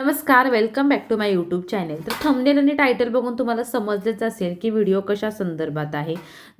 नमस्कार welcome back to my YouTube channel तर thumbnail आणि टायटल बघून तुम्हाला समजलेच असेल की व्हिडिओ कशा संदर्भात आहे.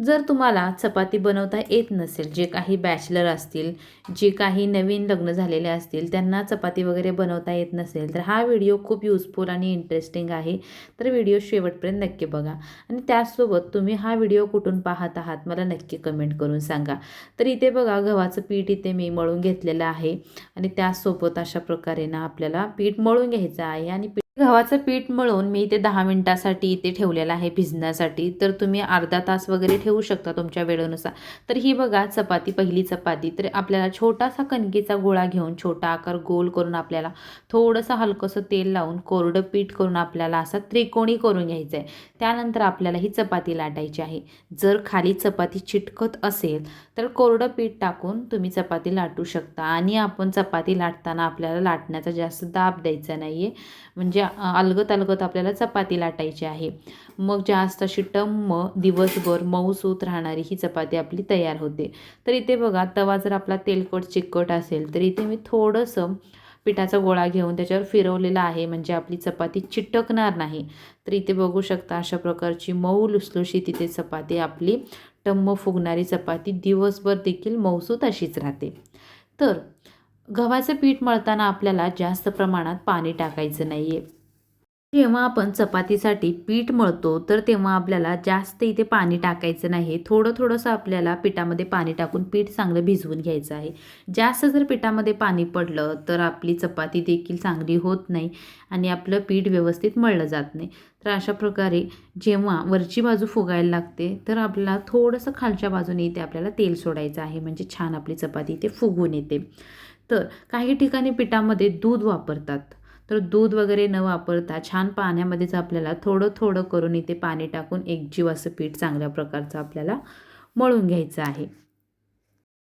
जर तुम्हाला चपाती बनवता येत नसेल जे काही बॅचलर असतील जे काही नवीन लग्न झालेले असतील त्यांना चपाती वगैरे बनवता येत नसेल तर हा व्हिडिओ खूप युजफुल आणि इंटरेस्टिंग आहे. तर व्हिडिओ शेवटपर्यंत नक्की बघा. आणि त्याचसोबत तुम्ही हा व्हिडिओ कुठून पाहत आहात मला नक्की कमेंट करून सांगा. तर इथे बघा गव्हाचं पीठ इथे मी मळून घेतलेलं आहे. आणि त्याचसोबत अशा प्रकारे ना आपल्याला पीठ मळून घ्यायचा आहे आणि पीठ गव्हाचं पीठ मळून मी इथे दहा मिनटासाठी इथे ठेवलेलं आहे भिजण्यासाठी. तर तुम्ही अर्धा तास वगैरे ठेवू शकता तुमच्या वेळेनुसार. तर ही बघा चपाती पहिली चपाती. तर आपल्याला छोटासा कणकेचा गोळा घेऊन छोटा आकार गोल करून आपल्याला थोडंसं हलकंसं तेल लावून कोरडं पीठ करून आपल्याला असा त्रिकोणी करून घ्यायचं आहे त्यानंतर आपल्याला ही चपाती लाटायची आहे. जर खाली चपाती चिटकत असेल तर कोरडं पीठ टाकून तुम्ही चपाती लाटू शकता. आणि आपण चपाती लाटताना आपल्याला लाटण्याचा जास्त दाब द्यायचा नाही आहे म्हणजे म्हणजे, अ, अलगत अलगत आपल्याला चपाती लाटायची आहे. मग जास्त अशी टम्म दिवसभर मऊसूत राहणारी ही चपाती आपली तयार होते. तर इथे बघा तवा जर आपला तेलकट चिकट असेल तर इथे मी थोडंसं पिठाचा गोळा घेऊन त्याच्यावर फिरवलेला आहे. म्हणजे आपली चपाती चिटकणार नाही. तर इथे बघू शकता अशा प्रकारची मऊ लुसलुशी तिथे चपाती आपली टम्म फुगणारी चपाती दिवसभर देखील मऊसूत अशीच राहते. तर गव्हाचं पीठ मळताना आपल्याला जास्त प्रमाणात पाणी टाकायचं नाही आहे जेव्हा आपण चपातीसाठी पीठ मळतो तर तेव्हा आपल्याला जास्त इथे पाणी टाकायचं नाही. थोडं थोडंसं आपल्याला पिठामध्ये पाणी टाकून पीठ चांगलं भिजवून घ्यायचं आहे. जास्त जर पिठामध्ये पाणी पडलं तर आपली चपाती देखील चांगली होत नाही आणि आपलं पीठ व्यवस्थित मळलं जात नाही. तर अशा प्रकारे जेव्हा वरची बाजू फुगायला लागते तर आपल्याला थोडंसं खालच्या बाजूने इथे आपल्याला तेल सोडायचं आहे. म्हणजे छान आपली चपाती इथे फुगून येते. तर काही ठिकाणी पिठामध्ये दूध वापरतात. तर दूध वगैरे न वापरता छान पाण्यामध्येच आपल्याला थोडं थोडं करून इथे पाणी टाकून एकजीव असं पीठ चांगल्या प्रकारचं आपल्याला मळून घ्यायचं आहे.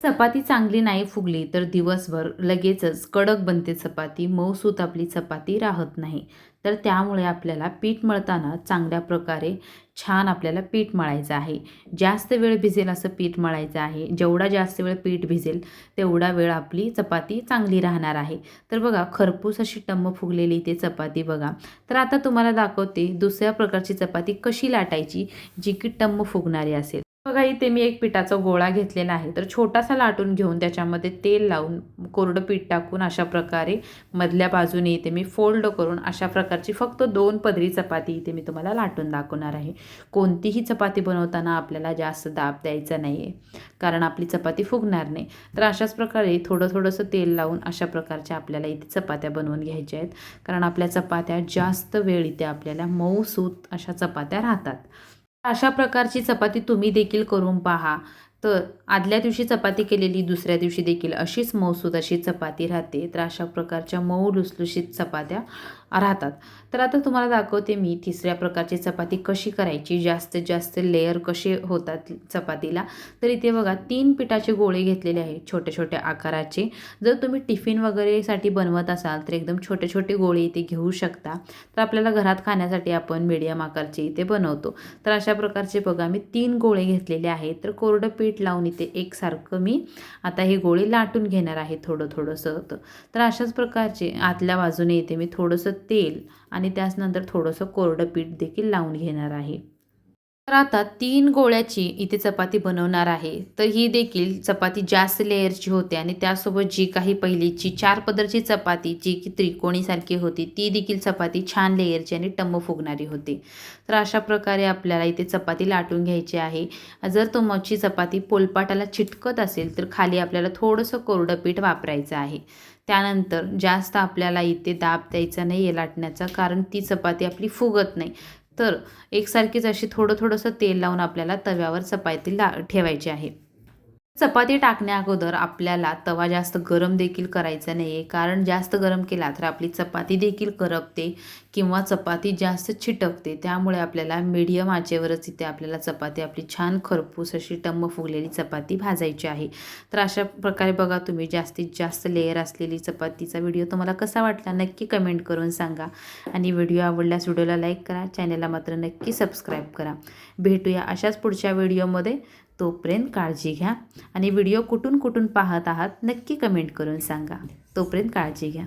चपाती चांगली नाही फुगली तर दिवसभर लगेचच कडक बनते चपाती मऊसूत आपली चपाती राहत नाही. तर त्यामुळे आपल्याला पीठ मळताना चांगल्या प्रकारे छान आपल्याला पीठ मळायचं आहे. जास्त वेळ भिजेल असं पीठ मळायचं आहे. जेवढा जास्त वेळ पीठ भिजेल तेवढा वेळ आपली चपाती चांगली राहणार आहे. तर बघा खरपूस अशी टम्म फुगलेली ते चपाती बघा. तर आता तुम्हाला दाखवते दुसऱ्या प्रकारची चपाती कशी लाटायची जी की टम्म फुगणारी असेल. बघा इथे मी एक पिठाचा गोळा घेतलेला आहे. तर छोटासा लाटून घेऊन त्याच्यामध्ये तेल लावून कोरडं पीठ टाकून अशा प्रकारे मधल्या बाजूने इथे मी फोल्ड करून अशा प्रकारची फक्त दोन पदरी चपाती इथे मी तुम्हाला लाटून दाखवणार आहे. कोणतीही चपाती बनवताना आपल्याला जास्त दाब द्यायचा नाही आहे कारण आपली चपाती फुगणार नाही. तर अशाच प्रकारे थोडं थोडंसं तेल लावून अशा प्रकारच्या आपल्याला इथे चपात्या बनवून घ्यायच्या आहेत. कारण आपल्या चपात्या जास्त वेळ इथे आपल्याला मऊ सूत अशा चपात्या राहतात. अशा प्रकारची चपाती तुम्ही देखील करून पहा. तर आदल्या दिवशी चपाती केलेली दुसऱ्या दिवशी देखील अशीच मऊसूद अशी चपाती राहते. तर अशा प्रकारच्या मऊ लुसलुशीत चपात्या राहतात. तर आता तुम्हाला दाखवते मी तिसऱ्या प्रकारची चपाती कशी करायची. जास्तीत जास्त लेअर कसे होतात चपातीला. तर इथे बघा तीन पिठाचे गोळे घेतलेले आहेत छोट्या छोट्या आकाराचे. जर तुम्ही टिफिन वगैरेसाठी बनवत असाल तर एकदम छोटे छोटे गोळे इथे घेऊ शकता. तर आपल्याला घरात खाण्यासाठी आपण मीडियम आकारचे इथे बनवतो. तर अशा प्रकारचे बघा मी तीन गोळे घेतलेले आहेत. तर कोरडं पीठ लावून इथे एकसारखं मी आता हे गोळे लाटून घेणार आहे थोडं थोडंसं. तर अशाच प्रकारचे आतल्या बाजूने इथे मी थोडंसं तेल आणि त्याचनंतर थोडंसं कोरडं पीठ देखील लावून घेणार आहे. तर आता तीन गोळ्याची इथे चपाती बनवणार आहे. तर ही देखील चपाती जास्त लेअरची होते आणि त्यासोबत जी काही पहिलीची चार पदरची चपाती जी की त्रिकोणीसारखी होती ती देखील चपाती छान लेअरची आणि टम्म फुगणारी होती. तर अशा प्रकारे आपल्याला इथे चपाती लाटून घ्यायची आहे. जर तुमची चपाती पोलपाटाला चिटकत असेल तर खाली आपल्याला थोडंसं कोरडं पीठ वापरायचं आहे. त्यानंतर जास्त आपल्याला इथे दाब द्यायचा नाही आहे लाटण्याचा कारण ती चपाती आपली फुगत नाही. तर एकसारखीच अशी थोडं थोडंसं तेल लावून आपल्याला तव्यावर चपाती ला ठेवायची आहे. चपाती टाकण्या अगोदर आपल्याला तवा जास्त गरम देखील करायचा नाही आहे कारण जास्त गरम केला तर आपली चपाती देखील करपते किंवा चपाती जास्त छिटकते त्यामुळे आपल्याला मीडियम आचेवरच इथे आपल्याला चपाती आपली छान खरपूस अशी टम्म फुगलेली चपाती भाजायची आहे. तर अशा प्रकारे बघा तुम्ही जास्तीत जास्त लेअर असलेली चपातीचा व्हिडिओ तुम्हाला कसा वाटला नक्की कमेंट करून सांगा. आणि व्हिडिओ आवडल्यास व्हिडिओला लाईक करा. चॅनलला मात्र नक्की सबस्क्राईब करा. भेटूया अशाच पुढच्या व्हिडिओमध्ये तोपर्यंत काळजी घ्या आणि व्हिडिओ कुठून कुठून पाहत आहात नक्की कमेंट करून सांगा. तोपर्यंत काळजी घ्या.